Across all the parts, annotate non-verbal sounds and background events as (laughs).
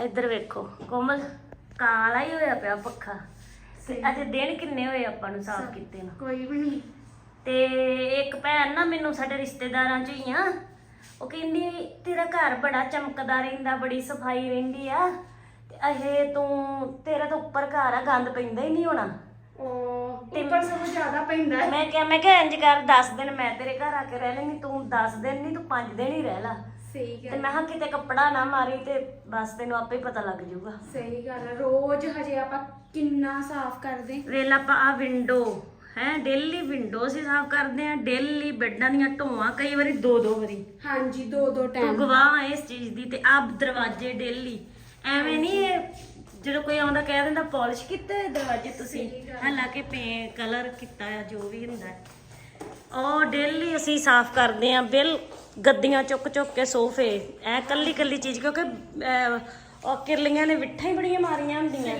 ਇੱਧਰ ਵੇਖੋ ਕੋਮਲ ਕਾਲਾ ਹੀ ਹੋਇਆ ਪਿਆ ਪੱਖਾ। ਤੇ ਅਜੇ ਦਿਨ ਕਿੰਨੇ ਹੋਏ ਆਪਾਂ ਨੂੰ ਸਾਫ਼ ਕੀਤੇ ਨੂੰ? ਕੋਈ ਵੀ ਨਹੀਂ। ਤੇ ਇੱਕ ਭੈਣ ਨਾ ਮੈਨੂੰ ਸਾਡੇ ਰਿਸ਼ਤੇਦਾਰਾਂ ਚ ਹੀ ਆ। ਉਹ ਕਹਿੰਦੀ ਤੇਰਾ ਘਰ ਬੜਾ ਚਮਕਦਾ ਰਹਿੰਦਾ ਬੜੀ ਸਫ਼ਾਈ ਰਹਿੰਦੀ ਆ। ਤੇ ਇਹ ਤੂੰ ਤੇਰਾ ਤਾਂ ਉੱਪਰ ਘਰ ਆ ਗੰਦ ਪੈਂਦਾ ਹੀ ਨਹੀਂ ਹੋਣਾ। ਉਹ ਤੇ- ਉੱਪਰ ਸਭ ਜ਼ਿਆਦਾ ਪੈਂਦਾ। ਮੈਂ ਕਿਹਾ ਮੈਂ ਕਿਹਾ ਇੰਜ ਕਰ 10 ਦਿਨ ਮੈਂ ਤੇਰੇ ਘਰ ਆ ਕੇ ਰਹਿ ਲੈਂਗੀ ਤੂੰ 10 ਦਿਨ ਨਹੀਂ ਤੂੰ 5 ਦਿਨ ਹੀ ਰਹਿ ਲਾ। ਸਹੀ ਤੇ ਗੱਲ ਮੈਂ ਕਿਹਾ ਕਿਤੇ ਕੱਪੜਾ ਨਾ ਮਾਰੀ ਤੇ ਬਸ ਤੈਨੂੰ ਆਪੇ ਹੀ ਪਤਾ ਲੱਗ ਜਾਊਗਾ। ਸਹੀ ਗੱਲ ਹੈ। ਰੋਜ਼ ਹਜੇ ਆਪਾਂ ਕਿੰਨਾ ਸਾਫ਼ ਕਰਦੇ। ਵੇਲਾ ਆਪਾਂ ਆ ਵਿੰਡੋ ਹੈ ਡੇਲੀ ਵਿੰਡੋ ਅਸੀਂ ਸਾਫ਼ ਕਰਦੇ ਆ ਡੇਲੀ ਬੈੱਡਾਂ ਦੀਆਂ ਢੋਆਂ ਕਈ ਵਾਰੀ ਦੋ ਦੋ ਵਾਰੀ। ਹਾਂਜੀ ਦੋ ਦੋ ਤੂੰ ਟਾਈਮ ਗਵਾਹ ਹੈ ਇਸ ਚੀਜ਼ ਦੀ ਤੇ ਆਪ ਦਰਵਾਜ਼ੇ ਡੇਲੀ ਐਵੇਂ ਨਹੀਂ ਇਹ ਜਦੋਂ ਕੋਈ ਆਉਂਦਾ ਕਹਿ ਦਿੰਦਾ ਪਾਲਿਸ਼ ਕੀਤੇ ਹੋਏ ਦਰਵਾਜ਼ੇ ਤੁਸੀਂ? ਸਹੀ ਗੱਲ। ਹਾਲਾਂਕਿ ਪੇ ਕਲਰ ਕੀਤਾ ਆ ਜੋ ਵੀ ਹੁੰਦਾ। ਹੈ। ਉਹ ਡੇਲੀ ਅਸੀਂ ਸਾਫ਼ ਕਰਦੇ ਆ ਬਿਲ ਗੱਦੀਆਂ ਚੁੱਕ ਚੁੱਕ ਕੇ ਸੋਫੇ ਐ ਕੱਲੀ ਕੱਲੀ ਚੀਜ਼ ਕਿਉਂਕਿ ਉਹ ਕਿਰਲੀਆਂ ਨੇ ਵਿਠਾਂ ਹੀ ਬੜੀਆਂ ਮਾਰੀਆਂ ਹੁੰਦੀਆਂ।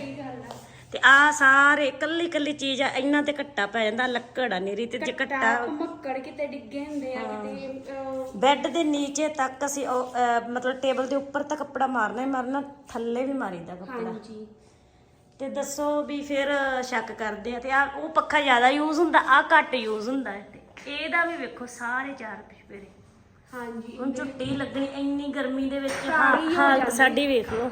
ਤੇ ਆ ਸਾਰੇ ਕੱਲੀ ਕੱਲੀ ਚੀਜ਼ ਆ ਇਹਨਾਂ ਤੇ ਘੱਟਾ ਪੈ ਜਾਂਦਾ ਲੱਕੜ ਆ ਨੀਰੀ ਤੇ ਜੇ ਘੱਟਾ ਮੱਕੜ ਕਿਤੇ ਡਿੱਗੇ ਹੁੰਦੇ ਆ ਕਿਤੇ ਬੈੱਡ ਦੇ ਨੀਚੇ ਤੱਕ ਅਸੀਂ ਮਤਲਬ ਟੇਬਲ ਦੇ ਉੱਪਰ ਤਾਂ ਕੱਪੜਾ ਮਾਰਨਾ ਹੀ ਮਾਰਨਾ ਥੱਲੇ ਵੀ ਮਾਰੀਦਾ ਕੱਪੜਾ। ਹਾਂਜੀ। ਤੇ ਦੱਸੋ ਵੀ ਫਿਰ ਸ਼ੱਕ ਕਰਦੇ ਆ ਤੇ ਆ ਉਹ ਪੱਖਾ ਜ਼ਿਆਦਾ ਯੂਜ਼ ਹੁੰਦਾ ਆ ਘੱਟ ਯੂਜ਼ ਹੁੰਦਾ ਇਹਦਾ ਵੀ ਵੇਖੋ ਸਾਰੇ ਚਾਰ ਪੇਰੇ ਹਾਂਜੀ ਹੁਣ ਝੁੱਟੀ ਲੱਗਣੀ ਇੰਨੀ ਗਰਮੀ ਦੇ ਵਿੱਚ ਕਾਲੀ ਹੋ ਹਾਲਤ ਜਾਂਦੀ। ਸਾਡੀ ਵੇਖ ਲਓ।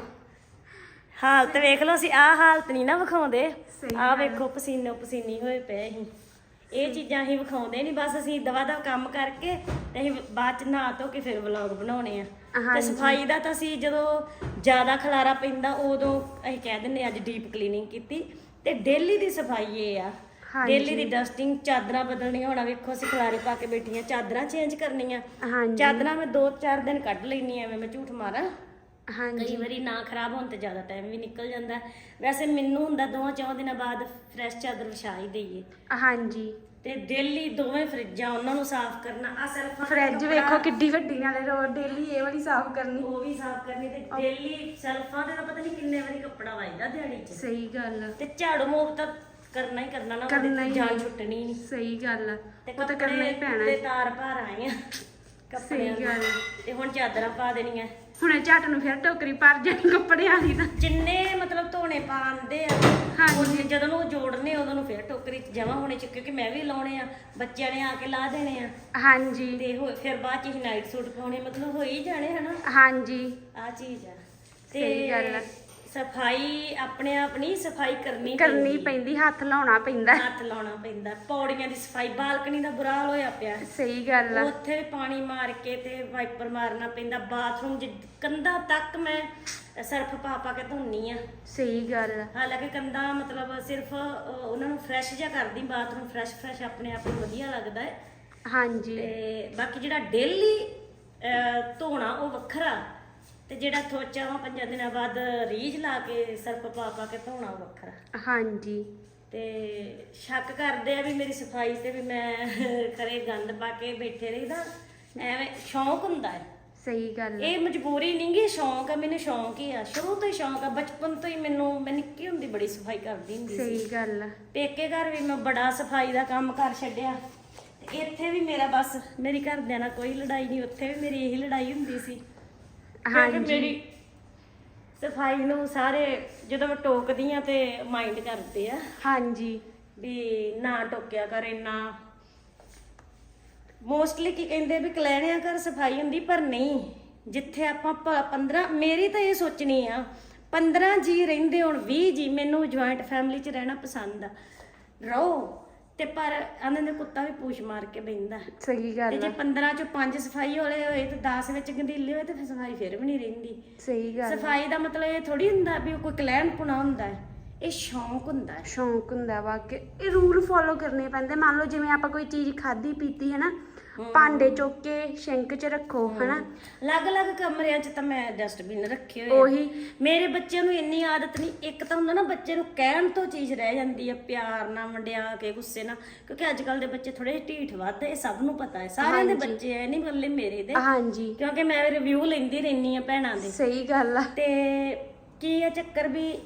ਹਾਲਤ ਵੇਖ ਲਓ ਅਸੀਂ ਆਹ ਹਾਲਤ ਨਹੀਂ ਨਾ ਵਿਖਾਉਂਦੇ। ਸਹੀ ਆਹ ਵੇਖੋ ਪਸੀਨੋ ਪਸੀਨੀ ਹੋਏ ਪਏ ਅਸੀਂ। ਇਹ ਚੀਜ਼ਾਂ ਅਸੀਂ ਵਿਖਾਉਂਦੇ ਨਹੀਂ ਬਸ ਅਸੀਂ ਦਵਾ ਦਾ ਕੰਮ ਕਰਕੇ ਤੇ ਅਸੀਂ ਬਾਅਦ ਚ ਨਹਾ ਧੋ ਕੇ ਫਿਰ ਵਲੌਗ ਬਣਾਉਣੇ ਆ। ਤੇ ਹਾਂਜੀ। ਸਫ਼ਾਈ ਦਾ ਤਾਂ ਅਸੀਂ ਜਦੋਂ ਜ਼ਿਆਦਾ ਖਲਾਰਾ ਪੈਂਦਾ ਉਦੋਂ ਅਸੀਂ ਕਹਿ ਦਿੰਦੇ ਅੱਜ ਡੀਪ ਕਲੀਨਿੰਗ ਕੀਤੀ। ਤੇ ਡੇਲੀ ਦੀ ਸਫ਼ਾਈ ਇਹ ਆ। ਹਾਂਜੀ। ਡੇਲੀ ਦੀ ਡਸਟਿੰਗ ਚਾਦਰਾਂ ਬਦਲਣੀਆਂ ਹੋਣਾ ਵੇਖੋ ਅਸੀਂ ਖਲਾਰੇ ਪਾ ਕੇ ਬੈਠੀਆਂ ਚਾਦਰਾਂ ਚੇਂਜ ਕਰਨੀਆਂ। ਹਾਂਜੀ। ਚਾਦਰਾਂ ਮੈਂ 2-4 ਦਿਨ ਕੱਢ ਲੈਣੀ ਐਵੇਂ ਮੈਂ ਝੂਠ ਮਾਰਾਂ। ਹਾਂਜੀ। ਕਈ ਵਾਰੀ ਨਾ ਖਰਾਬ ਹੋਣ ਤੇ ਜ਼ਿਆਦਾ ਟਾਈਮ ਵੀ ਨਿਕਲ ਜਾਂਦਾ। ਹੈ। ਵੈਸੇ ਮੈਨੂੰ ਹੁੰਦਾ ਦੋਵਾਂ ਚੌਂ ਦਿਨਾਂ ਬਾਅਦ ਫਰੈਸ਼ ਚਾਦਰ ਵਿਛਾ ਹੀ ਦਈਏ। ਹਾਂਜੀ। ਤੇ ਡੇਲੀ ਦੋਵੇਂ ਫਰਿੱਜਾਂ ਉਹਨਾਂ ਨੂੰ ਸਾਫ਼ ਕਰਨਾ ਆ ਸਿਰਫ ਫ੍ਰਿਜ ਵੇਖੋ ਕਿੱਡੀ ਵੱਡੀ ਨਾਲੇ ਰੋਜ਼ ਡੇਲੀ ਇਹ ਵਾਲੀ ਸਾਫ਼ ਕਰਨੀ। ਉਹ ਵੀ ਸਾਫ਼ ਕਰਨੀ ਤੇ ਡੇਲੀ ਸੈਲਫਾਂ ਦੇ ਤਾਂ ਪਤਾ ਨਹੀਂ ਕਿੰਨੇ ਵਾਰੀ ਕੱਪੜਾ ਵੱਜਦਾ ਦਿਹਾੜੀ 'ਚ। ਸਹੀ ਗੱਲ ਆ, ਤੇ ਝਾੜੂ ਮੋਬ ਤਾਂ ਕਰਨਾ ਹੀ ਕਰਨਾ ਨਾ ਕਰਨਾ ਤੇ ਹੀ ਜਾਨ। ਛੁੱਟਣੀ ਨਹੀਂ ਸਹੀ ਗੱਲ ਆ। ਤੇ ਉਹ ਤਾਂ ਕਰਨਾ ਹੀ ਪੈਣਾ ਤੇ। ਤਾਰ ਭਾਰ ਆਈਆਂ ਕੱਪੜਿਆਂ ਸਹੀ। ਗੱਲ ਤੇ ਹੁਣ ਚਾਦਰਾਂ ਪਾ ਦੇਣੀਆਂ ਹੁਣੇ ਝੱਟ ਨੂੰ ਫਿਰ ਟੋਕਰੀ ਭਰ ਜਾਣੀ ਕੱਪੜਿਆਂ ਦੀ ਤਾਂ ਜਿੰਨੇ ਮਤਲਬ ਧੋਣੇ ਪਾਉਂਦੇ ਆ ਹਾਂਜੀ। ਜਦੋਂ ਨੂੰ ਜੋੜਨੇ ਉਦੋਂ ਨੂੰ ਫਿਰ ਟੋਕਰੀ 'ਚ ਜਮਾ ਹੋਣੇ ਚ ਕਿਉਂਕਿ ਮੈਂ ਵੀ ਲਾਉਣੇ ਆ ਬੱਚਿਆਂ ਨੇ ਆ ਕੇ ਲਾ ਦੇਣੇ ਆ ਹਾਂਜੀ ਤੇ ਹੋ ਫਿਰ ਬਾਅਦ ਚ ਹੀ ਨਾਈਟ ਸੂਟ ਪਾਉਣੇ ਮਤਲਬ ਹੋ ਹੀ ਜਾਣੇ ਹਨਾ ਹਾਂਜੀ ਆ ਚੀਜ਼ ਆ ਸਹੀ ਗੱਲ ਆ। ਸਫ਼ਾਈ ਆਪਣੇ ਆਪ ਨਹੀਂ ਸਫ਼ਾਈ ਕਰਨੀ ਕਰਨੀ ਪੈਂਦੀ। ਪੈਂਦੀ ਹੱਥ ਲਾਉਣਾ ਪੈਂਦਾ। ਹੱਥ ਲਾਉਣਾ ਪੈਂਦਾ। ਪੌੜੀਆਂ ਦੀ ਸਫ਼ਾਈ ਬਾਲਕਨੀ ਦਾ ਬੁਰਾ ਹਾਲ ਹੋਇਆ ਪਿਆ। ਸਹੀ ਗੱਲ ਆ। ਉੱਥੇ ਵੀ ਪਾਣੀ ਮਾਰ ਕੇ ਤੇ ਵਾਈਪਰ ਮਾਰਨਾ ਪੈਂਦਾ। ਬਾਥਰੂਮ ਚ ਕੰਧਾਂ ਤੱਕ ਮੈਂ ਸਰਫ ਪਾ ਪਾ ਕੇ ਧੋਨੀ ਆ। ਸਹੀ ਗੱਲ ਆ। ਹਾਲਾਂਕਿ ਕੰਧਾਂ ਮਤਲਬ ਸਿਰਫ ਅਹ, ਉਹਨਾਂ ਨੂੰ ਫਰੈਸ਼ ਜਿਹਾ ਕਰਦੀ ਬਾਥਰੂਮ ਫਰੈਸ਼ ਫਰੈਸ਼ ਆਪਣੇ ਆਪ ਨੂੰ ਵਧੀਆ ਲੱਗਦਾ ਹੈ। ਹਾਂਜੀ। ਤੇ ਬਾਕੀ ਜਿਹੜਾ ਡੇਲੀ ਧੋਣਾ ਉਹ ਵੱਖਰਾ। ਤੇ ਜਿਹੜਾ ਥੋਚਾਵਾਂ ਪੰਜਾਂ ਦਿਨਾਂ ਬਾਅਦ ਰੀਝ ਲਾ ਕੇ ਸਰਫ ਪਾ ਪਾ ਕੇ ਧੋਣਾ ਉਹ ਵੱਖਰਾ। ਹਾਂਜੀ। ਤੇ ਸ਼ੱਕ ਕਰਦੇ ਆ ਵੀ ਮੇਰੀ ਸਫ਼ਾਈ ਤੇ ਵੀ ਮੈਂ ਕਰੇ ਗੰਦ ਪਾ ਕੇ ਬੈਠੇ ਰਹੀਦਾ। ਐਵੇਂ ਸ਼ੌਂਕ ਹੁੰਦਾ ਹੈ। ਸਹੀ ਗੱਲ। ਇਹ ਮਜਬੂਰੀ ਨਹੀਂ ਗੀ ਸ਼ੌਂਕ ਆ ਮੈਨੂੰ ਸ਼ੌਂਕ ਹੀ ਆ। ਸ਼ੁਰੂ ਤੋਂ ਹੀ ਸ਼ੌਂਕ ਆ ਬਚਪਨ ਤੋਂ ਹੀ ਮੈਨੂੰ ਮੈਂ ਨਿੱਕੀ ਹੁੰਦੀ ਬੜੀ ਸਫ਼ਾਈ ਕਰਦੀ ਹੁੰਦੀ ਸੀ। ਸਹੀ ਗੱਲ ਆ। ਪੇਕੇ ਘਰ ਵੀ ਮੈਂ ਬੜਾ ਸਫ਼ਾਈ ਦਾ ਕੰਮ ਕਰ ਛੱਡਿਆ। ਤੇ ਇੱਥੇ ਵੀ ਮੇਰਾ ਬਸ ਮੇਰੀ ਘਰਦਿਆਂ ਨਾਲ ਕੋਈ ਲੜਾਈ ਨਹੀਂ ਉੱਥੇ ਵੀ ਮੇਰੀ ਇਹੀ ਲੜਾਈ ਹੁੰਦੀ ਸੀ। ਹਾਂਜੀ। ਮੇਰੀ ਸਫ਼ਾਈ ਨੂੰ ਸਾਰੇ ਜਦੋਂ ਮੈਂ ਟੋਕਦੀ ਆ ਤੇ ਮਾਈਂਡ ਕਰਦੇ ਆ। ਹਾਂਜੀ। ਵੀ ਨਾ ਟੋਕਿਆ ਕਰ ਇੰਨਾ। ਮੋਸਟਲੀ ਕੀ ਕਹਿੰਦੇ ਵੀ ਕਲੈਣਿਆਂ ਘਰ ਸਫ਼ਾਈ ਹੁੰਦੀ ਪਰ ਨਹੀਂ। ਜਿੱਥੇ ਆਪਾਂ 15 ਮੇਰੀ ਤਾਂ ਇਹ ਸੋਚਣੀ ਆ 15 ਜੀ ਰਹਿੰਦੇ ਹੁਣ 20 ਜੀ ਮੈਨੂੰ ਜੁਆਇੰਟ ਫੈਮਿਲੀ 'ਚ ਰਹਿਣਾ ਪਸੰਦ ਆ। ਰਹੋ। ਤੇ ਪਰ ਆਂਦੇ ਨੇ ਕੁੱਤਾ ਵੀ ਪੂਛ ਮਾਰ ਕੇ ਬੈਂਦਾ ਸਹੀ ਤੇ ਗੱਲ ਜੇ ਆ। 15 ਚੋਂ 5 ਸਫ਼ਾਈ ਵਾਲੇ ਹੋਏ ਤੇ 10 ਵਿੱਚ ਗੰਦੀਲੇ ਹੋਏ ਤੇ ਫਿਰ ਸਫ਼ਾਈ ਫਿਰ ਵੀ ਨਹੀਂ ਰਹਿੰਦੀ। ਸਹੀ ਗੱਲ ਆ। ਸਫ਼ਾਈ ਦਾ ਮਤਲਬ ਇਹ ਥੋੜੀ ਹੁੰਦਾ ਵੀ ਕੋਈ ਕਲੈਣ ਪੁਣਾ ਹੁੰਦਾ ਹੈ। ਇਹ ਸ਼ੌਂਕ ਹੁੰਦਾ ਹੈ। ਸ਼ੌਂਕ ਹੁੰਦਾ ਵਾ ਕਿ ਇਹ ਰੂਲ ਫੋਲੋ ਕਰਨੇ ਪੈਂਦੇ। ਮੰਨ ਲਓ ਜਿਵੇਂ ਆਪਾਂ ਕੋਈ ਚੀਜ਼ ਖਾਧੀ ਪੀਤੀ ਹੈ ਨਾ ਭਾਂਡੇ ਚੁੱਕ ਕੇ ਸ਼ਿੰਕ 'ਚ ਰੱਖੋ ਹਨਾ? ਅਲੱਗ-ਅਲੱਗ ਕਮਰਿਆਂ 'ਚ ਤਾਂ ਮੈਂ ਡਸਟਬਿਨ ਰੱਖੇ ਹੋਏ ਆ। ਉਹੀ। ਮੇਰੇ ਬੱਚਿਆਂ ਨੂੰ ਇੰਨੀ ਆਦਤ ਨਹੀਂ ਇੱਕ ਤਾਂ ਹੁੰਦਾ ਨਾ ਬੱਚੇ ਨੂੰ ਕਹਿਣ ਤੋਂ ਚੀਜ਼ ਰਹਿ ਜਾਂਦੀ ਹੈ ਪਿਆਰ ਨਾਲ ਵੰਡਿਆ ਕੇ ਗੁੱਸੇ ਨਾਲ ਕਿਉਂਕਿ ਅੱਜ ਕੱਲ ਦੇ ਬੱਚੇ ਥੋੜੇ ਢੀਠ ਵੱਧ ਇਹ ਸਭ ਨੂੰ ਪਤਾ ਹੈ। ਸਾਰਿਆਂ ਦੇ ਬੱਚੇ ਐ ਨਹੀਂ ਬੱਲੇ ਮੇਰੇ ਦੇ। ਹਾਂਜੀ। ਕਿਉਂਕਿ ਮੈਂ ਰਿਵਿਊ ਲੈਂਦੀ ਰਹਿੰਦੀ ਆ ਭੈਣਾਂ ਦੇ। ਸਹੀ ਗੱਲ ਆ। ਤੇ ਕੀ ਆ ਚੱਕਰ ਵੀ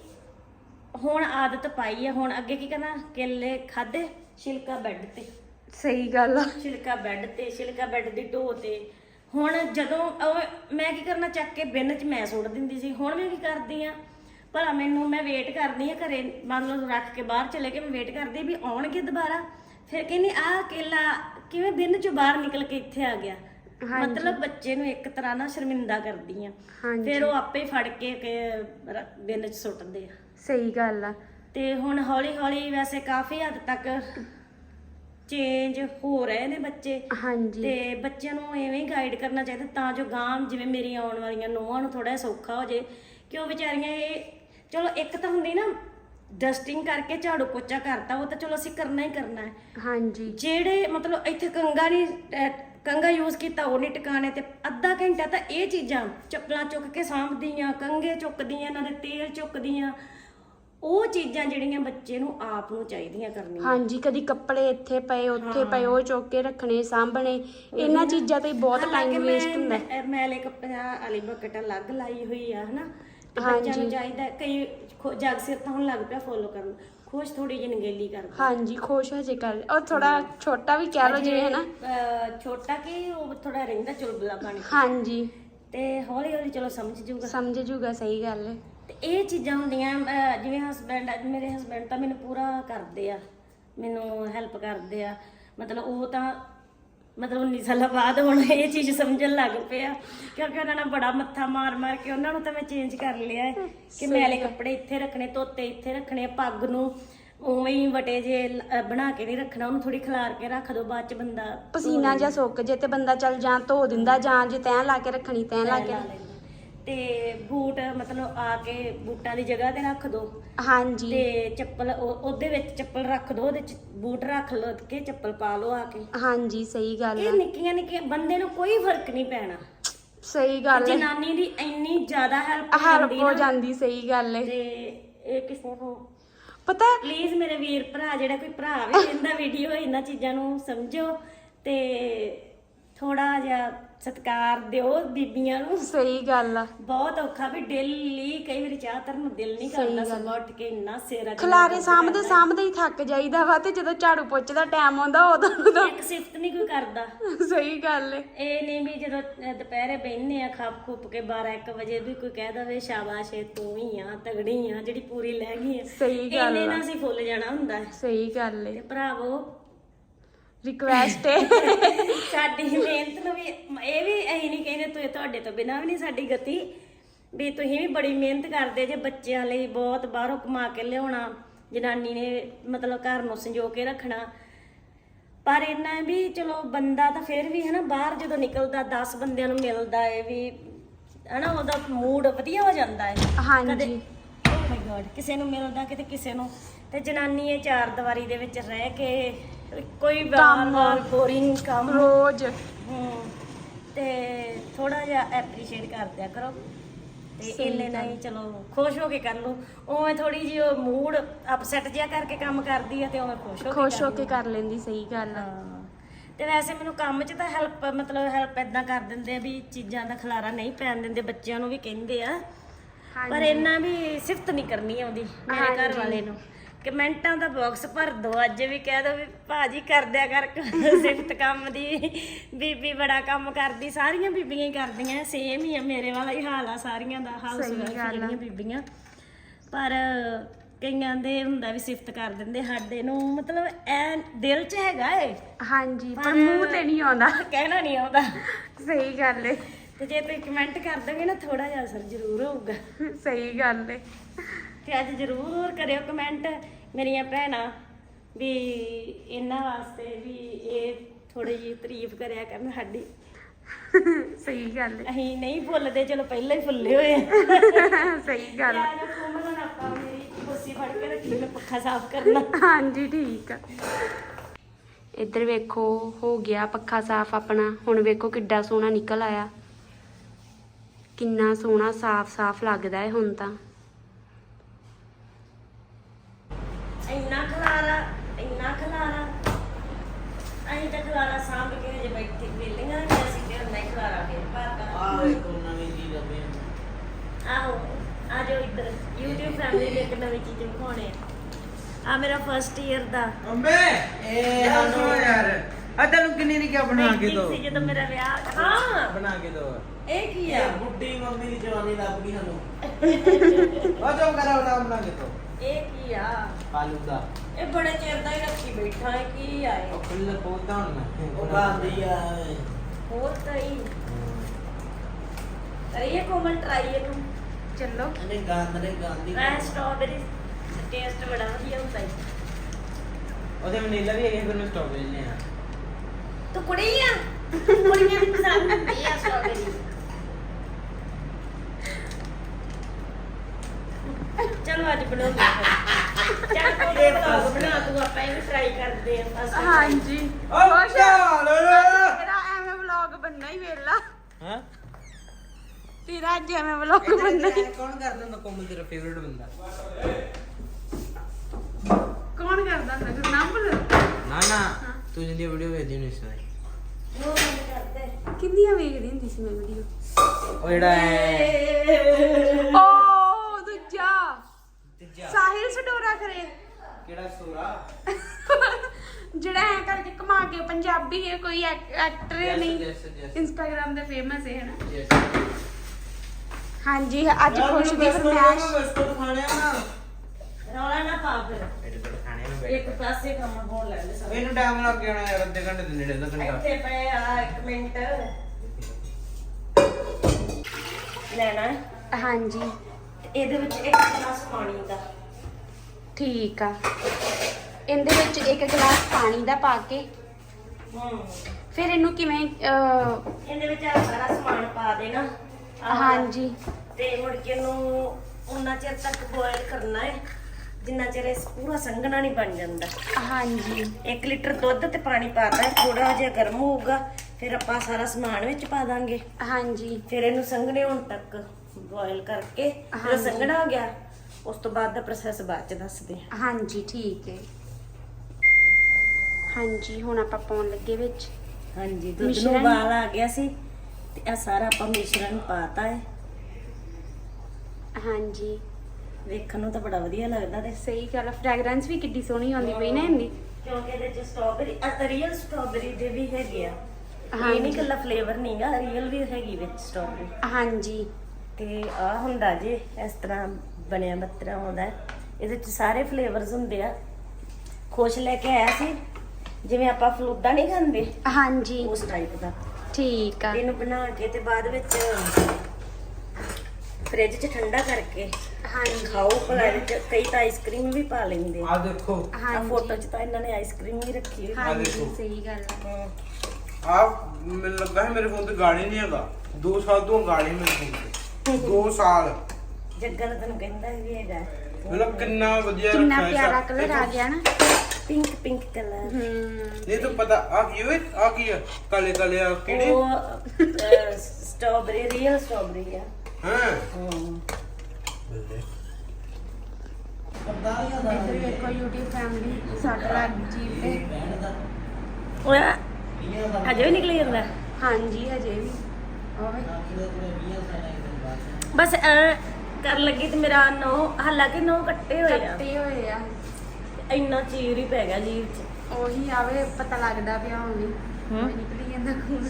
ਹੁਣ ਆਦਤ ਪਾਈ ਹੈ ਹੁਣ ਅੱਗੇ ਕੀ ਕਰਨਾ ਕੇਲੇ ਖਾਦੇ ਛਿਲਕਾ ਬੈੱਡ ਤੇ। ਸਹੀ ਗੱਲ ਆ। ਛਿਲਕਾ ਬੈੱਡ ਤੇ ਛਿਲਕਾ ਬੈੱਡ ਦੀ ਢੋ ਤੇ। ਹੁਣ ਜਦੋਂ ਉਹ ਮੈਂ ਕੀ ਕਰਨਾ ਚੱਕ ਕੇ ਬਿੰਨ 'ਚ ਮੈਂ ਸੁੱਟ ਦਿੰਦੀ ਸੀ। ਹੁਣ ਮੈਂ ਕੀ ਕਰਦੀ ਆ? ਭਲਾ ਮੈਨੂੰ ਮੈਂ ਵੇਟ ਕਰਦੀ ਆ ਘਰੇ ਮੰਨ ਲਓ ਰੱਖ ਕੇ ਬਾਹਰ ਚਲੇ ਗਏ ਮੈਂ ਵੇਟ ਕਰਦੀ ਵੀ ਆਉਣਗੇ ਦੁਬਾਰਾ। ਫਿਰ ਕਹਿੰਦੀ ਆਹ ਕੇਲਾ ਕਿਵੇਂ ਬਿੰਨ 'ਚੋਂ ਬਾਹਰ ਨਿਕਲ ਕੇ ਇੱਥੇ ਆ ਗਿਆ? ਮਤਲਬ ਬੱਚੇ ਨੂੰ ਇੱਕ ਤਰ੍ਹਾਂ ਨਾਲ ਸ਼ਰਮਿੰਦਾ ਕਰਦੀ ਆ। ਹਾਂਜੀ। ਫਿਰ ਉਹ ਆਪੇ ਫੜ ਕੇ ਕਿ ਰ- ਬਿੰਨ 'ਚ ਸੁੱਟਦੇ ਆ। ਸਹੀ ਗੱਲ ਆ। ਤੇ ਹੁਣ ਹੌਲੀ ਹੌਲੀ ਵੈਸੇ ਕਾਫੀ ਹੱਦ ਤੱਕ ਚੇਂਜ ਹੋ ਰਹੇ ਨੇ ਬੱਚੇ। ਹਾਂਜੀ। ਤੇ ਬੱਚਿਆਂ ਨੂੰ ਐਵੇਂ ਗਾਈਡ ਕਰਨਾ ਚਾਹੀਦਾ ਤਾਂ ਜੋ ਗਾਂ ਜਿਵੇਂ ਮੇਰੀ ਆਉਣ ਵਾਲੀਆਂ ਨੂੰਹਾਂ ਨੂੰ ਥੋੜਾ ਸੌਖਾ ਹੋ ਜੇ। ਕਿ ਉਹ ਵਿਚਾਰੀਆਂ ਇਹ ਚਲੋ ਇੱਕ ਤਾਂ ਹੁੰਦੀ ਨਾ ਡਸਟਿੰਗ ਕਰਕੇ ਝਾੜੂ ਪੋਚਾ ਕਰਤਾ ਉਹ ਤਾਂ ਚਲੋ ਅਸੀਂ ਕਰਨਾ ਹੀ ਕਰਨਾ ਹੈ। ਹਾਂਜੀ। ਜਿਹੜੇ ਮਤਲਬ ਇੱਥੇ ਕੰਗਾ ਨਹੀਂ ਅਹ, ਕੰਗਾ ਯੂਜ਼ ਕੀਤਾ ਉਹ ਨਹੀਂ ਟਿਕਾਣੇ ਤੇ ਅੱਧਾ ਘੰਟਾ ਤਾਂ ਇਹ ਚੀਜ਼ਾਂ ਚੱਪਲਾਂ ਚੁੱਕ ਕੇ ਸਾਂਭਦੀਆਂ ਕੰਗੇ ਚੁੱਕਦੀਆਂ ਇਹਨਾਂ ਦੇ ਤੇਲ ਚੁੱਕਦੀਆਂ। ਉਹ ਚੀਜ਼ਾਂ ਜਿਹੜੀਆਂ ਬੱਚੇ ਨੂੰ ਆਪ ਨੂੰ ਚਾਹੀਦੀਆਂ ਕਰਨੀਆਂ। ਹਾਂਜੀ ਕਦੀ ਕੱਪੜੇ ਇੱਥੇ ਪਏ ਉੱਥੇ ਪਏ ਉਹ ਚੁੱਕ ਕੇ ਰੱਖਣੇ ਸਾਂਭਣੇ ਇਹਨਾਂ ਚੀਜ਼ਾਂ ਤੇ ਬਹੁਤ ਹਾਲਾਂਕਿ ਟਾਈਮ ਵੇਸਟ ਹੁੰਦਾ। ਮੈਂ- ਮੈਲੇ ਕੱਪੜਿਆਂ ਵਾਲੀ ਬਕਟ ਅਲੱਗ ਲਾਈ ਹੋਈ ਆ ਹਨਾ? ਤੇ ਬੱਚਿਆਂ ਨੂੰ ਚਾਹੀਦਾ ਕਈ ਖੋ- ਜਗ ਸਿਰ ਤਾਂ ਹੁਣ ਲੱਗ ਪਿਆ ਫੋਲੋ ਕਰਨ। ਖੁਸ਼ ਥੋੜੀ ਜਿਹੀ ਨਗੇਲੀ ਕਰਦਾ ਹਾਂਜੀ ਖੁਸ਼ ਹਜੇ ਕਰ ਉਹ ਥੋੜਾ ਛੋਟਾ ਵੀ ਕਹਿ ਲਓ ਜਿਵੇਂ ਹੈ ਨਾ ਅਹ, ਛੋਟਾ ਕੀ ਉਹ ਥੋੜਾ ਰਹਿੰਦਾ ਚੁਲਬਲਾ ਬਣ ਕੇ ਹਾਂਜੀ। ਤੇ ਹੌਲੀ ਹੌਲੀ ਚਲੋ ਸਮਝ ਜੂਗਾ। ਸਮਝ ਜੂਗਾ ਸਹੀ ਗੱਲ ਹੈ ਤੇ ਇਹ ਚੀਜ਼ਾਂ ਹੁੰਦੀਆਂ ਅਹ, ਜਿਵੇਂ ਹਸਬੈਂਡ ਮੇਰੇ ਹਸਬੈਂਡ ਤਾਂ ਮੈਨੂੰ ਪੂਰਾ ਕਰਦੇ ਆ ਮੈਨੂੰ ਹੈਲਪ ਕਰਦੇ ਆ। ਮਤਲਬ ਉਹ ਤਾਂ ਮਤਲਬ 19 ਸਾਲਾਂ ਬਾਅਦ ਹੁਣ ਇਹ ਚੀਜ਼ ਸਮਝਣ ਲੱਗ ਪਿਆ ਕਿਉਂਕਿ ਉਹਨਾਂ ਨੇ ਬੜਾ ਮੱਥਾ ਮਾਰ ਮਾਰ ਕੇ ਉਹਨਾਂ ਨੂੰ ਤਾਂ ਮੈਂ ਚੇਂਜ ਕਰ ਲਿਆ ਹੈ ਕਿ ਮੈਲੇ ਕੱਪੜੇ ਇੱਥੇ ਰੱਖਣੇ ਧੋਤੇ ਇੱਥੇ ਰੱਖਣੇ ਪੱਗ ਨੂੰ ਉਵੇਂ ਹੀ ਵਟੇ ਜੇ ਲ- ਅਹ, ਬਣਾ ਕੇ ਨਹੀਂ ਰੱਖਣਾ ਉਹਨੂੰ ਥੋੜੀ ਖਿਲਾਰ ਕੇ ਰੱਖ ਦੋ ਬਾਅਦ ਚ ਬੰਦਾ ਪਸੀਨਾ ਜਾਂ ਸੁੱਕ ਜੇ ਤੇ ਬੰਦਾ ਚੱਲ ਜਾਂ ਧੋ ਦਿੰਦਾ ਜਾਂ ਜੇ ਤੈਂ ਲਾ ਕੇ ਰੱਖਣੀ ਤੈਂ ਲਾ ਕੇ। ਤੇ ਬੂਟ ਮਤਲਬ ਆ ਕੇ ਬੂਟਾਂ ਦੀ ਜਗ੍ਹਾ ਤੇ ਰੱਖ ਦੋ। ਹਾਂਜੀ। ਤੇ ਚੱਪਲ ਉਹ- ਉਹਦੇ ਵਿੱਚ ਚੱਪਲ ਰੱਖ ਦੋ ਉਹਦੇ ਚ ਬੂਟ ਰੱਖ ਲਓ ਕੇ ਚੱਪਲ ਪਾ ਲਓ ਆ ਕੇ। ਹਾਂਜੀ ਸਹੀ ਗੱਲ ਇਹ ਆ। ਨਿੱਕੀਆਂ ਨਿੱਕੀਆਂ ਬੰਦੇ ਨੂੰ ਕੋਈ ਫ਼ਰਕ ਨਹੀਂ ਪੈਣਾ। ਸਹੀ ਗੱਲ ਹੈ ਜਨਾਨੀ ਦੀ ਇੰਨੀ ਜ਼ਿਆਦਾ ਹੈਲਪ ਹੈਲਪ ਹੋ ਜਾਂਦੀ ਸਹੀ ਗੱਲ ਹੈ ਤੇ ਇਹ ਕਿਸੇ ਨੂੰ ਪਤਾ ਪਲੀਜ਼ ਮੇਰੇ ਵੀਰ ਭਰਾ ਜਿਹੜਾ ਕੋਈ ਭਰਾ ਵੀ (laughs) ਇਹਦਾ ਵੀਡੀਓ ਇਹਨਾਂ ਚੀਜ਼ਾਂ ਨੂੰ ਸਮਝੋ ਤੇ ਥੋੜਾ ਜਿਹਾ ਸਤਿਕਾਰ ਦਿਓ ਬੀਬੀਆਂ ਨੂੰ। ਸਹੀ ਗੱਲ ਆ। ਬਹੁਤ ਔਖਾ ਵੀ ਡੇਲੀ ਕਈ ਵਾਰੀ ਚਾਹ ਤਰਨ ਨੂੰ ਦਿਲ ਨਹੀਂ ਕਰਦਾ ਸਵੇਰ ਉੱਠ ਕੇ ਇੰਨਾ ਸਿਰ ਖਲਾਰੇ ਸਾਂਭਦੇ ਸਾਂਭਦੇ ਹੀ ਥੱਕ ਜਾਈਦਾ ਵਾ ਤੇ ਜਦੋਂ ਝਾੜੂ ਪੋਚੇ ਦਾ ਟਾਈਮ ਆਉਂਦਾ ਉਦੋਂ ਉਦੋਂ ਇੱਕ ਸਿਫਤ ਨਹੀਂ ਕੋਈ ਕਰਦਾ। (laughs) ਸਹੀ ਗੱਲ ਹੈ ਇਹ ਨਹੀਂ ਵੀ ਜਦੋਂ ਦੁਪਹਿਰੇ ਬਹਿਨੇ ਆ ਖਾਪ ਖੁੱਪ ਕੇ 12 1 ਵਜੇ ਵੀ ਕੋਈ ਕਹਿ ਦਵੇ ਸ਼ਾਬਾਸ਼ ਏ ਤੂੰ ਹੀ ਆ ਤਗੜੀ ਆ ਜਿਹੜੀ ਪੂਰੀ ਲੈ ਗਈ ਆ। ਸਹੀ ਗੱਲ ਇਹਨੇ ਨਾਲ ਅਸੀਂ ਫੁੱਲ ਜਾਣਾ ਹੁੰਦਾ। ਸਹੀ ਗੱਲ ਤੇ ਹੈ ਭਰਾਵੋ ਰਿਕਵੈਸਟ ਹੈ। (laughs) ਸਾਡੀ ਮਿਹਨਤ ਨੂੰ ਵੀ ਇਹ ਵੀ ਅਸੀਂ ਨਹੀਂ ਕਹਿੰਦੇ ਤੁਸੀਂ ਤੁਹਾਡੇ ਤੋਂ ਬਿਨਾਂ ਵੀ ਨਹੀਂ ਸਾਡੀ ਗਤੀ। ਵੀ ਤੁਸੀਂ ਵੀ ਬੜੀ ਮਿਹਨਤ ਕਰਦੇ ਜੇ ਬੱਚਿਆਂ ਲਈ ਬਹੁਤ ਬਾਹਰੋਂ ਕਮਾ ਕੇ ਲਿਆਉਣਾ ਜਨਾਨੀ ਨੇ ਮਤਲਬ ਘਰ ਨੂੰ ਸੰਜੋ ਕੇ ਰੱਖਣਾ। ਪਰ ਇੰਨਾ ਵੀ ਚਲੋ ਬੰਦਾ ਤਾਂ ਫਿਰ ਵੀ ਹੈ ਨਾ ਬਾਹਰ ਜਦੋਂ ਨਿਕਲਦਾ 10 ਬੰਦਿਆਂ ਨੂੰ ਮਿਲਦਾ ਹੈ ਵੀ ਹਨਾ ਉਹਦਾ ਮੂਡ ਵਧੀਆ ਹੋ ਜਾਂਦਾ ਹੈ। ਹਾਂਜੀ। ਓ ਮਾਈ ਗॉड ਕਿਸੇ ਨੂੰ ਮਿਲਦਾ ਕਿਤੇ ਕਿਸੇ ਨੂੰ। ਤੇ ਜਨਾਨੀ ਇਹ ਚਾਰ ਦੀਵਾਰੀ ਦੇ ਵਿੱਚ ਰਹਿ ਕੇ ਕੋਈ ਵਾਰ-ਵਾਰ ਬੋਰਿੰਗ ਕੰਮ। ਰੋਜ਼। ਤੇ ਥੋੜਾ ਜਿਹਾ ਐਪਰੀਸ਼ੀਏਟ ਕਰਦਿਆ ਕਰੋ। ਤੇ ਇੰਨੇ ਨਹੀਂ ਚਲੋ ਖੁਸ਼ ਹੋ ਕੇ ਕਰ ਲਓ। ਉਵੇਂ ਥੋੜੀ ਜਿਹੀ ਉਹ ਮੂਡ ਅਪਸੈਟ ਜਿਹਾ ਕਰਕੇ ਕੰਮ ਕਰਦੀ ਆ ਤੇ ਉਵੇਂ ਖੁਸ਼ ਹੋ ਕੇ ਖੁਸ਼ ਕਰ ਹੋ ਕੇ ਕਰ ਲੈਂਦੀ ਸਹੀ ਗੱਲ ਆ। ਹਾਂ। ਤੇ ਵੈਸੇ ਮੈਨੂੰ ਕੰਮ 'ਚ ਤਾਂ ਹੈਲਪ ਮਤਲਬ ਹੈਲਪ ਇਦਾਂ ਕਰ ਦਿੰਦੇ ਆ ਵੀ ਚੀਜ਼ਾਂ ਦਾ ਖਲਾਰਾ ਨਹੀਂ ਪੈਣ ਦਿੰਦੇ ਬੱਚਿਆਂ ਨੂੰ ਵੀ ਕਹਿੰਦੇ ਆ। ਪਰ ਇੰਨਾ ਵੀ ਸਿਫਤ ਨਹੀਂ ਕਰਨੀ ਆਉਂਦੀ ਮੇਰੇ ਘਰ ਵਾਲੇ ਨੂੰ। ਕਮੈਂਟਾਂ ਦਾ ਬਾਕਸ ਭਰ ਦੋ ਅੱਜ ਵੀ ਕਹਿ ਦੋ ਵੀ ਭਾਜੀ ਕਰਦਿਆ ਕਰ ਸਿਫਤ ਕੰਮ ਦੀ। ਬੀਬੀ ਬੜਾ ਕੰਮ ਕਰਦੀ ਸਾਰੀਆਂ ਬੀਬੀਆਂ ਹੀ ਕਰਦੀਆਂ ਸੇਮ ਹੀ ਆ ਮੇਰੇ ਵਾਲਾ ਹੀ ਹਾਲ ਆ ਸਾਰੀਆਂ ਦਾ ਹਾਊਸ ਜਿਹੜੀਆਂ ਬੀਬੀਆਂ। ਪਰ ਕਈਆਂ ਦੇ ਹੁੰਦਾ ਵੀ ਸਿਫਤ ਕਰ ਦਿੰਦੇ ਸਾਡੇ ਨੂੰ ਮਤਲਬ ਐ ਦਿਲ 'ਚ ਹੈਗਾ ਏ। ਹਾਂਜੀ ਪਰ ਮੂੰਹ ਤੇ ਨਹੀਂ ਆਉਂਦਾ। ਕਹਿਣਾ ਨਹੀਂ ਆਉਂਦਾ। ਸਹੀ ਗੱਲ ਹੈ ਤੇ ਜੇ ਤੁਸੀਂ ਕਮੈਂਟ ਕਰ ਦੋਗੇ ਨਾ ਥੋੜਾ ਜਿਹਾ ਅਸਰ ਜ਼ਰੂਰ ਹੋਊਗਾ। ਸਹੀ ਗੱਲ ਹੈ ਤੇ ਅੱਜ ਜ਼ਰੂਰ ਕਰਿਓ ਕਮੈਂਟ ਮੇਰੀਆਂ ਭੈਣਾਂ ਵੀ ਇਹਨਾਂ ਵਾਸਤੇ ਵੀ ਇਹ ਥੋੜੀ ਜਿਹੀ ਤਾਰੀਫ ਕਰਿਆ ਕਰਨ ਸਾਡੀ। ਸਹੀ ਗੱਲ ਹੈ। ਅਸੀਂ ਨਹੀਂ ਫੁੱਲਦੇ ਚਲੋ ਪਹਿਲਾਂ ਹੀ ਫੁੱਲੇ ਹੋਏ ਆ। ਸਹੀ ਗੱਲ ਕੋਮਲ ਹੁਣ ਆਪਾਂ ਮੇਰੀ ਕੁਰਸੀ ਫੜ ਕੇ ਰੱਖੀ ਮੈਂ ਪੱਖਾ ਸਾਫ਼ ਕਰਨਾ। ਹਾਂਜੀ ਠੀਕ ਆ। ਇੱਧਰ ਵੇਖੋ ਹੋ ਗਿਆ ਪੱਖਾ ਸਾਫ਼ ਆਪਣਾ। ਹੁਣ ਵੇਖੋ ਕਿੱਡਾ ਸੋਹਣਾ ਨਿਕਲ ਆਇਆ। ਕਿੰਨਾ ਸੋਹਣਾ ਸਾਫ਼-ਸਾਫ਼ ਲੱਗਦਾ ਹੈ ਹੁਣ ਤਾਂ ਇੰਨਾ ਖਲਾਰਾ ਇੰਨਾ ਖਲਾਰਾ ਅਸੀਂ ਤਾਂ ਖਲਾਰਾ ਸਾਂਭ ਕੇ ਹਜੇ ਬੈਠੇ ਵੇਲੀਆਂ ਨੇ ਅਸੀਂ ਤੇ ਹੁੰਦਾ ਹੀ ਖਲਾਰਾ ਫੇਰ ਭਾਰਦਾ ਆਹ ਵੇਖੋ ਨਵੀਂ ਚੀਜ਼ ਲੱਭੀ ਆਹੋ ਆ ਜਾਓ ਇੱਧਰ YouTube ਫੈਮਿਲੀ ਦੀ ਇੱਕ ਨਵੀਂ ਚੀਜ਼ ਵਿਖਾਉਣੇ ਆ ਆ ਮੇਰਾ ਫਰਸਟ ਇਅਰ ਦਾ। ਅੰਬੇ ਇਹ ਸਾਨੂੰ ਯਾਰ। ਆ ਤੈਨੂੰ ਕਿੰਨੀ ਨੇ ਕਿਹਾ ਬਣਾ ਕੇ ਦੋ। ਸੀ ਜਦੋਂ ਮੇਰਾ ਵਿਆਹ ਹਾਂ। ਬਣਾ ਕੇ ਦੋ। ਇਹ ਕੀ ਆ? ਇਹ ਬੁੱਢੀ ਮੰਮੀ ਦੀ ਜਵਾਨੀ ਲੱਭ ਗਈ ਸਾਨੂੰ। ਉਹ ਜੋ ਕਰਾ ਬਣਾ ਬਣਾ ਕੇ ਦੋ। ਇਹ ਕੀ ਆ? ਆਲੂ ਦਾ। ਇਹ ਬੜੇ ਚਿਰ ਦਾ ਹੀ ਰੱਖੀ ਬੈਠਾ ਹੈ ਕੀ ਆ ਇਹ? ਉਹ ਖੁੱਲ ਖੋਲਦਾ ਹੁਣ ਉਹ ਗਾਂਦੀ ਆ ਹੋਰ ਕਈ? ਕਰੀਏ ਕੋਮਲ ਟਰਾਈ ਇਹਨੂੰ ਚੱਲੋ। ਅਨੇ ਗਾਂਦ ਨੇ ਗਾਂਦੀ ਮੈਂ ਸਟ੍ਰਾਬੇਰੀ ਟੇਸਟ ਬੜਾ ਵਧੀਆ ਹੁੰਦਾ ਹੈ ਉਹਦੇ ਵਨੀਲਾ ਵੀ ਹੈਗੇ ਫਿਰ ਮੈਂ ਸਟ੍ਰਾਬੇਰੀ ਲੈ ਆ ਤੂੰ ਕੁੜੀ ਆ। ਕੁੜੀਆਂ ਦੀ ਪਸੰਦ ਹੁੰਦੀ ਆ ਸਟ੍ਰਾਬੇਰੀ ਚਲੋ ਅੱਜ ਬਣਾਉਂਦੇ ਹਾਂ ਚੱਲ ਕੋਈ ਵਲੌਗ ਬਣਾ ਤੂੰ ਆਪਾਂ ਇਹਨੂੰ ਟਰਾਈ ਕਰਦੇ ਆ ਬਸ ਹਾਂਜੀ। ਓ? ਚੱਲ ਤੇਰਾ ਐਵੇਂ ਵਲੌਗ ਬੰਨਾ ਹੀ ਵੇਲਾ ਹਾਂ? ਤੇਰਾ ਅੱਜ ਐਵੇਂ ਵਲੌਗ ਬੰਨਾ ਹੀ। ਕੌਣ ਕਰਦਾ ਹੁੰਦਾ? ਕੋਮਲ ਤੇਰਾ ਫੇਵਰਿਟ ਬੰਦਾ। ਕੌਣ ਕਰਦਾ ਹੁੰਦਾ? ਗੁਰਨਾਮ ਬੋਲ ਨਾ ਨਾ ਤੂੰ ਜਿੰਦੀ ਵੀਡੀਓ ਵੇਖਦੀ ਨਹੀਂ ਸੀ ਉਹ ਬੰਦ ਕਰਦੇ ਕਿੰਨੀਆਂ ਵੇਖਦੀ ਹੁੰਦੀ ਸੀ ਮੈਂ ਵੀਡੀਓ ਉਹ ਜਿਹੜਾ ਹੈ ਓ ਦੂਜਾ। ਤੀਜਾ ਸਾਹਿਲ ਸਟੋਰਾ ਕਰੇ। ਕਿਹੜਾ ਸੂਰਾ ਜਿਹੜਾ ਐ ਕਰਕੇ ਕਮਾ ਕੇ ਪੰਜਾਬੀ ਹੈ ਕੋਈ ਐਕਟਰ Yes, ਨਹੀਂ। yes, yes. ਇੰਸਟਾਗ੍ਰam ਤੇ ਫੇਮਸ ਹੈ ਹਨਾ? ਹਾਂਜੀ ਅੱਜ ਖੁਸ਼ ਦੀ ਫਰਮਾਇਸ਼। ਬਿਸਕੁਟ ਨਾ। ਰੌਲਾ ਨਾ ਪਾ ਫਿਰ। ਬਿਸਕੁਟ ਖਾਣੇ ਨੂੰ ਇੱਕ ਪਾਸੇ ਕੰਮ ਹੋਣ ਲੱਗ ਗਿਆ ਸਾਰਾ। ਇਹਨੂੰ ਟਾਈਮ ਲੱਗ ਜਾਣਾ ਯਾਰ ਅੱਧੇ ਘੰਟੇ ਦੇ ਨੇੜੇ ਲੱਗਣ ਦਾ ਇੱਥੇ ਪਏ ਆ ਇੱਕ ਮਿੰਟ। ਲੈਣਾ ਹੈ। ਹਾਂਜੀ। ਤੇ ਇਹਦੇ ਵਿੱਚ ਇੱਕ ਗਲਾਸ ਪਾਣੀ ਦਾ। ਠੀਕ ਆ। ਇਹਦੇ ਵਿੱਚ ਇੱਕ ਗਲਾਸ ਪਾਣੀ ਦਾ ਪਾ ਕੇ। ਹੂੰ। ਫਿਰ ਇਹਨੂੰ ਕਿਵੇਂ ਅਹ, ਇਹਦੇ ਵਿੱਚ ਆਹ ਸਾਰਾ ਸਮਾਨ ਪਾ ਦੇਣਾ। ਆਹ ਹਾਂਜੀ। ਤੇ ਮੁੜ ਕੇ ਇਹਨੂੰ ਉਨਾ ਚਿਰ ਤੱਕ ਬੋਇਲ ਕਰਨਾ ਹੈ। ਜਿੰਨਾ ਚਿਰ ਇਹ ਪੂਰਾ ਸੰਘਣਾ ਨਹੀਂ ਬਣ ਜਾਂਦਾ। ਹਾਂਜੀ। 1 ਲੀਟਰ ਦੁੱਧ ਤੇ ਪਾਣੀ ਪਾਤਾ ਥੋੜਾ ਜਿਹਾ ਗਰਮ ਹੋਊਗਾ ਫਿਰ ਆਪਾਂ ਸਾਰਾ ਸਮਾਨ ਵਿੱਚ ਪਾ ਦਾਂਗੇ। ਹਾਂਜੀ। ਫਿਰ ਇਹਨੂੰ ਸੰਘਣੇ ਹੋਣ ਤੱਕ ਬੋਇਲ ਕਰਕੇ ਜਦੋਂ। ਸੰਘਣਾ ਹੋ ਗਿਆ ਉਸ ਤੋਂ ਬਾਅਦ ਦਾ ਪ੍ਰੋਸੈਸ ਬਾਅਦ ਚ ਦੱਸਦੇ ਹਾਂ। ਹਾਂਜੀ ਠੀਕ ਹੈ। ਹਾਂਜੀ ਹੁਣ ਆਪਾਂ ਪਾਉਣ ਲੱਗੇ ਵਿੱਚ। ਹਾਂਜੀ ਦੁੱਧ ਨੂੰ ਮਿਸ਼ਰਣ? ਉਬਾਲ ਆ ਗਿਆ ਸੀ ਤੇ ਇਹ ਸਾਰਾ ਆਪਾਂ ਮਿਸ਼ਰਣ ਪਾਤਾ ਹੈ। ਹਾਂਜੀ। ਵੇਖਣ ਨੂੰ ਤਾਂ ਬੜਾ ਵਧੀਆ ਲੱਗਦਾ ਤੇ ਸਹੀ ਗੱਲ ਫ੍ਰੈਗਰੈਂਸ ਵੀ ਕਿੱਡੀ ਸੋਹਣੀ ਆਉਂਦੀ ਪਈ ਨਾ ਇਹਦੀ ਕਿਉਂਕਿ ਇਹਦੇ ਚ ਸਟ੍ਰਾਬੇਰੀ ਰੀਅਲ ਸਟ੍ਰਾਬੇਰੀ ਦੇ ਵੀ ਹੈਗੇ ਆ ਇਹ। ਨਹੀਂ ਕੱਲਾ ਫਲੇਵਰ ਨਹੀਂਗਾ ਰੀਅਲ ਵੀ ਹੈਗੀ ਵਿੱਚ ਸਟ੍ਰਾਬੇਰੀ ਹਾਂਜੀ। ਤੇ ਆ ਹੁੰਦਾ ਜੇ ਇਸ ਤਰ੍ਹਾਂ ਬਣਿਆ ਬੱਤਰਾ ਹੁੰਦਾ। ਇਹਦੇ ਚ ਸਾਰੇ ਫਲੇਵਰਸ ਹੁੰਦੇ ਆ। ਖੁਸ਼ ਲੈ ਕੇ ਆਇਆ ਸੀ ਜਿਵੇਂ ਆਪਾਂ ਫਲੂਦਾ ਨਹੀਂ ਖਾਂਦੇ ਹਾਂਜੀ। ਉਸ ਟਾਈਪ ਦਾ। ਠੀਕ ਆ। ਇਹਨੂੰ ਬਣਾ ਕੇ ਤੇ ਬਾਅਦ ਵਿੱਚ ਫ੍ਰਿਜ 'ਚ ਠੰਡਾ ਕਰਕੇ ਹਾਂਜੀ। ਖਾਓ ਭਲਾ ਇਹਦੇ 'ਚ ਕਈ ਤਾਂ ਆਈਸਕ੍ਰੀਮ ਵੀ ਪਾ ਲੈਂਦੇ ਆ। ਆ ਦੇਖੋ। ਆਹ ਫੋਟੋ 'ਚ ਤਾਂ ਇਹਨਾਂ ਨੇ ਆਈਸਕ੍ਰੀਮ ਵੀ ਰੱਖੀ ਹੋਈ। ਹਾਂਜੀ ਦੇਖੋ। ਸਹੀ ਗੱਲ ਆ। ਹਮ, ਆ ਮੈਨੂੰ ਲੱਗਾ ਹੈ ਮੇਰੇ ਫੋਨ ਤੇ ਗਾੜੀ ਨਹੀਂ ਹੈਗਾ। 2 ਸਾਲ ਤੋਂ ਗਾੜੀ ਮੇਰੇ ਫੋਨ ਤੇ। 2 ਸਾਲ। ਜੱਗਾ ਤਾਂ ਤੈਨੂੰ ਕਹਿੰਦਾ ਵੀ ਹੈਗਾ। ਮਤਲਬ ਕਿੰਨਾ ਵਧੀਆ ਕਿੰਨਾ ਰੱਖਿਆ ਪਿਆਰਾ ਸਾ- ਕਲਰ ਆ ਗਿਆ ਨਾ। ਪਿੰਕ ਪਿੰਕ ਕਲਰ ਹੂੰ। ਨਹੀਂ ਤਾਂ ਪਤਾ ਆ ਕੀ ਹੋਏ ਆ ਕੀ ਆ? ਕਾਲੇ ਕਾਲੇ ਆ ਕਿਹੜੇ? ਉਹ ਸਟ੍ਰਾਬੇਰੀ ਰੀਅਲ ਸਟ੍ਰਾਬੇਰੀ ਆ। ਹਾਂ ਹਮ, ਇੱਧਰ ਵੇਖੋ YouTube ਫੈਮਿਲੀ ਸੱਟ ਲੱਗ ਗਈ ਜੀਭ ਤੇ ਓਏ ਅਜੇ ਵੀ ਨਿਕਲ ਜਾਂਦਾ ਹਾਂਜੀ ਹਜੇ ਵੀ ਓਏ ਬਸ ਐਂ ਕਰ ਲੱਗੀ ਤੇ ਮੇਰਾ ਨੋ ਹਾਲਾਂਕਿ ਨੋ ਕੱਟੇ ਹੋਏ ਆ। ਕੱਟੇ ਹੋਏ ਆ। ਇੰਨਾ ਚੀਰ ਹੀ ਪੈ ਗਿਆ ਜੀਭ 'ਚ। ਉਹੀ ਆਵੇ ਪਤਾ ਲੱਗਦਾ ਪਿਆ ਹੁਣ। ਵੀ। ਨਿਕਲੀ ਜਾਂਦਾ ਖੂਨ।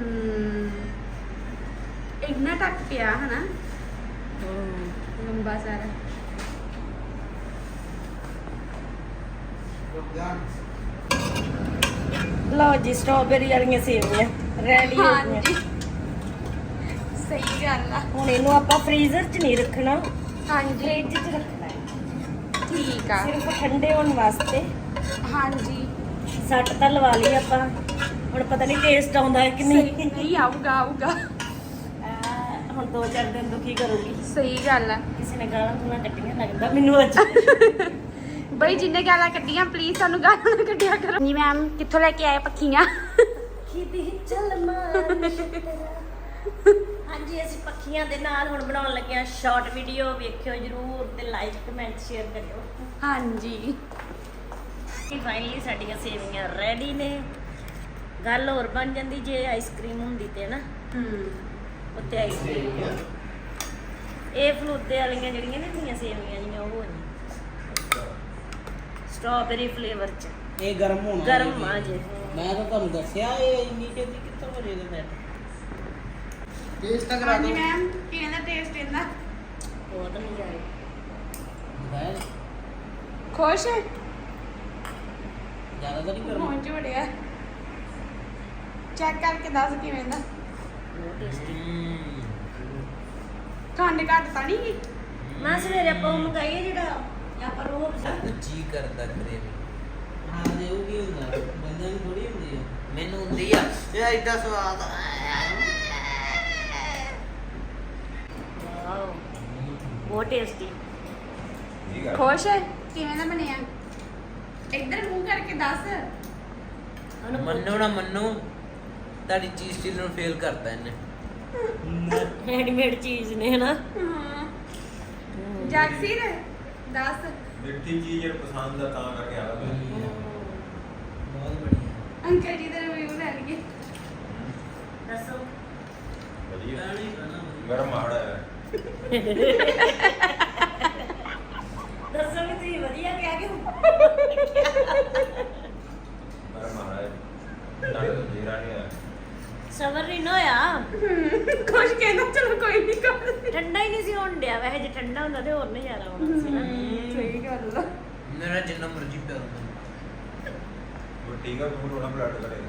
ਹਮ ਇੰਨਾ ਟੱਕ ਪਿਆ ਹਨਾ? ਲੰਬਾ ਸਾਰਾ। ਲਓ ਜੀ ਸਟ੍ਰਾਬੇਰੀ ਵਾਲੀਆਂ ਸੇਵੀਆਂ ਰੈਡੀ ਹੋ ਗਈਆਂ। ਹਾਂਜੀ। ਸਹੀ ਗੱਲ ਆ। ਹੁਣ ਇਹਨੂੰ ਆਪਾਂ ਫ੍ਰੀਜ਼ਰ 'ਚ ਨਹੀਂ ਰੱਖਣਾ ਹਾਂਜੀ। ਫ੍ਰਿਜ 'ਚ ਰੱਖਣਾ ਹੈ। ਠੀਕ ਆ। ਸਿਰਫ ਠੰਡੇ ਹੋਣ ਵਾਸਤੇ ਹਾਂਜੀ। ਸੱਟ ਤਾਂ ਲਵਾ ਲਈ ਆਪਾਂ। ਹੁਣ ਪਤਾ ਨਹੀਂ ਟੇਸਟ ਆਉਂਦਾ ਹੈ ਕਿ ਨਹੀਂ। ਨਹੀਂ ਆਊਗਾ ਆਊਗਾ। ਹੁਣ ਦੋ ਚਾਰ ਦਿਨ ਦੁਖੀ ਕਰੂਗੀ? ਸਹੀ ਗੱਲ ਆ ਕਿਸੇ ਨੇ ਗਾਲਾਂ ਗੁਲਾਂ ਕੱਟੀਆਂ ਲੱਗਦਾ ਮੈਨੂੰ ਅੱਜ। ਬਈ ਜਿੰਨੇ ਗਾਲਾਂ ਕੱਢੀਆਂ ਪਲੀਜ਼ ਸਾਨੂੰ ਗਾਲਾਂ ਨਾ ਕੱਢਿਆ ਕਰੋ। ਜੀ ਮੈਮ ਕਿੱਥੋਂ ਲੈ ਕੇ ਆਏ ਪੱਖੀਆਂ? ਖੀਦੀ ਚੱਲ ਮਾਰ। ਹਾਂਜੀ ਅਸੀਂ ਪੱਖੀਆਂ ਦੇ ਨਾਲ ਹੁਣ ਬਣਾਉਣ ਲੱਗੇ ਆ ਸ਼ਾਰਟ ਵੀਡੀਓ ਵੇਖਿਓ ਜਰੂਰ ਤੇ ਲਾਈਕ ਕਮੈਂਟ ਸ਼ੇਅਰ ਕਰਿਓ। ਹਾਂਜੀ। ਕਿ ਫਾਈਨਲੀ ਸਾਡੀਆਂ ਸੇਵੀਆਂ ਰੈਡੀ ਨੇ। ਗੱਲ ਹੋਰ ਬਣ ਜਾਂਦੀ ਜੇ ਆਈਸਕ੍ਰੀਮ ਹੁੰਦੀ ਤੇ ਨਾ ਹੂੰ। ਉੱਤੇ ਆਈਸਕ੍ਰੀਮ ਇਹ ਫਲੂਦੇ ਵਾਲੀਆਂ ਜਿਹੜੀਆਂ ਨੇ ਹੁੰਦੀਆਂ ਸੇਵੀਆਂ ਜੀਆਂ ਉਹ ਨੇ। ਸਟ੍ਰਾਬੇਰੀ ਫਲੇਵਰ ਚ। ਇਹ ਗਰਮ ਹੋਣਾ ਗਰਮ। ਆ ਜੇ ਮੈਂ ਤਾਂ ਤੁਹਾਨੂੰ ਦੱਸਿਆ ਇਹ ਇੰਨੀ ਛੇਤੀ ਕਿੱਥੋਂ ਹੋ ਜਾਏਗਾ ਨੈਟ ਟੇਸਟ ਤਾਂ ਕਰਾ ਹਾਂਜੀ ਦਿਓ। ਮੈਮ ਕਿਵੇਂ ਦਾ ਟੇਸਟ ਇਹਦਾ ਬਹੁਤ ਨਜ਼ਾਰੇ ਮੈਂ ਖੁਸ਼? ਹੈ ਜ਼ਿਆਦਾ ਤਾਂ ਨਹੀਂ ਗਰਮ ਪਹੁੰਚ ਵੜਿਆ। ਚੈੱਕ ਕਰਕੇ ਦੱਸ ਕਿਵੇਂ ਦਾ। ਖੰਡ ਘੱਟ ਤਾਂ ਨਹੀਂ ਮੈਂ ਸਵੇਰੇ ਆਪਾਂ ਉਹ ਮੰਗਾਈਏ ਜਿਹੜਾ ਆਪਾਂ ਰੋਹ ਜੀ ਕਰਦਾ ਕਰੇ। ਹਾਂ ਦੇ ਉਹ ਕੀ ਹੁੰਦਾ? ਬੰਦਿਆਂ ਨੂੰ ਥੋੜੀ ਹੁੰਦੀ ਹੈ ਮੈਨੂੰ ਹੁੰਦੀ ਆ। ਇਹ ਐਡਾ ਸਵਾਦ ਵਾਓ ਬਹੁਤ ਟੇਸਟੀ ਖੁਸ਼ ਹੈ ਕਿਵੇਂ ਦਾ ਬਣਿਆ? ਇੱਧਰ ਮੂੰਹ ਕਰਕੇ ਦੱਸ। ਮੰਨੋ ਨਾ ਮੰਨੋ। ਤੁਹਾਡੀ ਚੀਜ਼ ਸਟੀਲ ਨੂੰ ਫੇਲ ਕਰਤਾ ਇਹਨੇ। ਰੈਡੀਮੇਡ ਚੀਜ਼ ਨੇ ਹਨਾ? ਜਗਸੀਰ ਦੱਸ। ਮਿੱਠੀ ਚੀਜ਼ ਜਿਹੜੀ ਪਸੰਦ ਆ ਤਾਂ ਕਰਕੇ ਆ ਗਿਆ। ਬਹੁਤ ਬੜੀਆ ਅੰਕਲ ਜੀ ਦਾ ਰਿਵਿਊ ਲੈ ਲਈਏ। ਦੱਸੋ। ਵਧੀਆ। ਗਰਮ ਆੜਾ ਹੈ (laughs) ਦੱਸੋ ਵੀ ਤੁਸੀਂ ਵਧੀਆ ਕਿਹਾ ਕਿ ਗਰਮ ਆੜਾ ਹੈ ਨਾਲੇ ਤਾਂ ਜੀਰਾ ਨਹੀਂ ਹੈ ਸਬਰ ਨਹੀਂ ਨਾ ਹੋਇਆ ਖੁਸ਼ ਕਹਿੰਦਾ ਚਲੋ ਕੋਈ ਨਹੀਂ ਕਰ ਠੰਡਾ ਹੀ ਨਹੀਂ ਸੀ ਹੋਣ ਡਿਆ ਵੈਸੇ ਜੇ ਠੰਡਾ ਹੁੰਦਾ ਤੇ ਹੋਰ ਨਜ਼ਾਰਾ ਆਉਣਾ ਸੀ ਨਾ ਸਹੀ ਗੱਲ ਆ ਮੇਰਾ ਜਿੰਨਾ ਮਰਜ਼ੀ ਪਿਆਰ ਹੁੰਦਾ ਉਹ ਟੀਕਾ ਵੀ ਥੋੜਾ ਬਲੱਡ ਕਰੇਗਾ